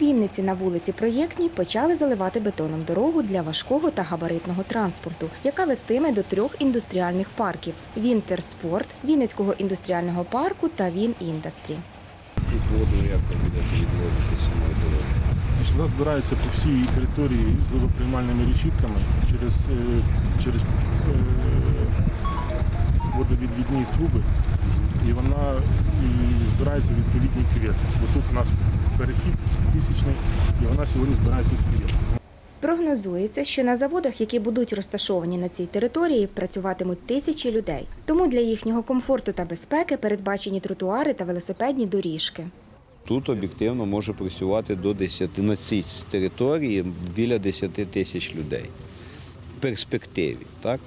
Вінниці на вулиці Проєктній почали заливати бетоном дорогу для важкого та габаритного транспорту, яка вестиме до трьох індустріальних парків: Вінтерспорт, Вінницького індустріального парку та Він Індастрі. Тут воду як будете відводити самої дороги. Вона збирається по всій території з водоприймальними решітками через, е, через е, водовідвідні труби. І вона і збирається в відповідний кювет. Бо тут у нас перехід тисячний, і вона сьогодні збирається в кювет. Прогнозується, що на заводах, які будуть розташовані на цій території, працюватимуть тисячі людей. Тому для їхнього комфорту та безпеки передбачені тротуари та велосипедні доріжки. Тут об'єктивно може працювати до 10, на цій території біля 10 тисяч людей. Перспективі, так?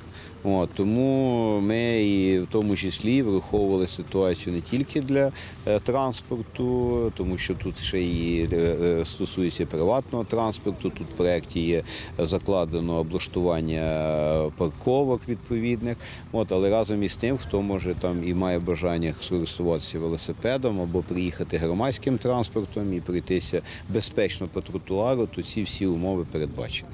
От, тому ми і в тому числі враховували ситуацію не тільки для е, транспорту, тому що тут ще і е, е, стосується приватного транспорту. Тут в проєкті є закладено облаштування парковок відповідних. От, але разом із тим, хто може там і має бажання скористуватися велосипедом або приїхати громадським транспортом і пройтися безпечно по тротуару, то ці всі умови передбачені.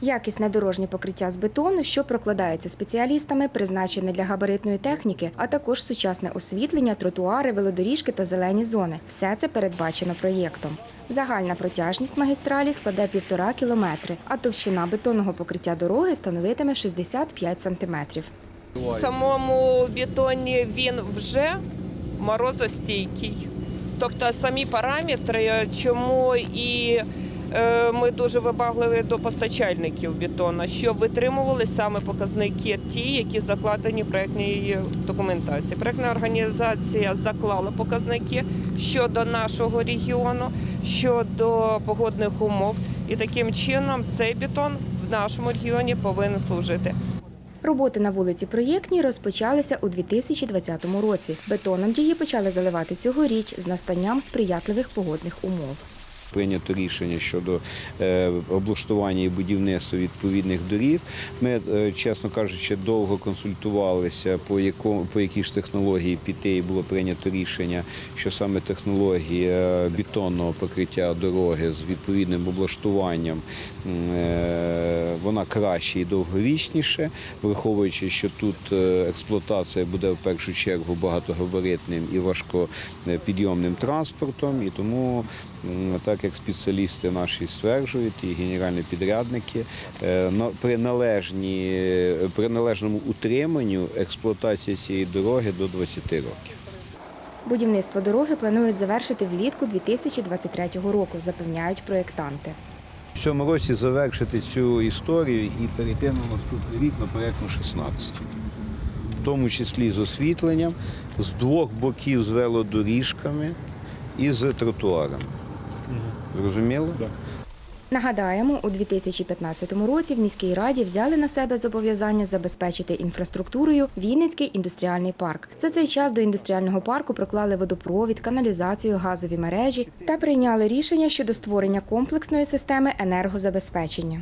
Якісне дорожнє покриття з бетону, що прокладається спеціалістами, призначене для габаритної техніки, а також сучасне освітлення, тротуари, велодоріжки та зелені зони. Все це передбачено проєктом. Загальна протяжність магістралі складе півтора кілометри, а товщина бетонного покриття дороги становитиме 65 сантиметрів. В самому бетоні він вже морозостійкий. Тобто самі параметри, чому і ми дуже вибагливі до постачальників бетону, щоб витримували саме показники ті, які закладені в проєктній документації. Проєктна організація заклала показники щодо нашого регіону, щодо погодних умов. І таким чином цей бетон в нашому регіоні повинен служити. Роботи на вулиці Проєктній розпочалися у 2020 році. Бетоном її почали заливати цьогоріч з настанням сприятливих погодних умов. Прийнято рішення щодо е, облаштування і будівництва відповідних доріг. Ми, е, чесно кажучи, довго консультувалися, по якому по якій ж технології піти, і було прийнято рішення, що саме технологія бетонного покриття дороги з відповідним облаштуванням е, вона краще і довговічніше, враховуючи, що тут е, експлуатація буде в першу чергу багатогабаритним і важкопідйомним транспортом, і тому м, так як спеціалісти наші стверджують, і генеральні підрядники, е, при належній, при належному утриманню експлуатація цієї дороги до 20 років. Будівництво дороги планують завершити влітку 2023 року, запевняють проєктанти. В цьому році завершити цю історію і перейти на наступний рік на проєктну 16. В тому числі з освітленням, з двох боків з велодоріжками і з тротуарами. Зрозуміло? Так. Нагадаємо, у 2015 році в міській раді взяли на себе зобов'язання забезпечити інфраструктурою Вінницький індустріальний парк. За цей час до індустріального парку проклали водопровід, каналізацію, газові мережі та прийняли рішення щодо створення комплексної системи енергозабезпечення.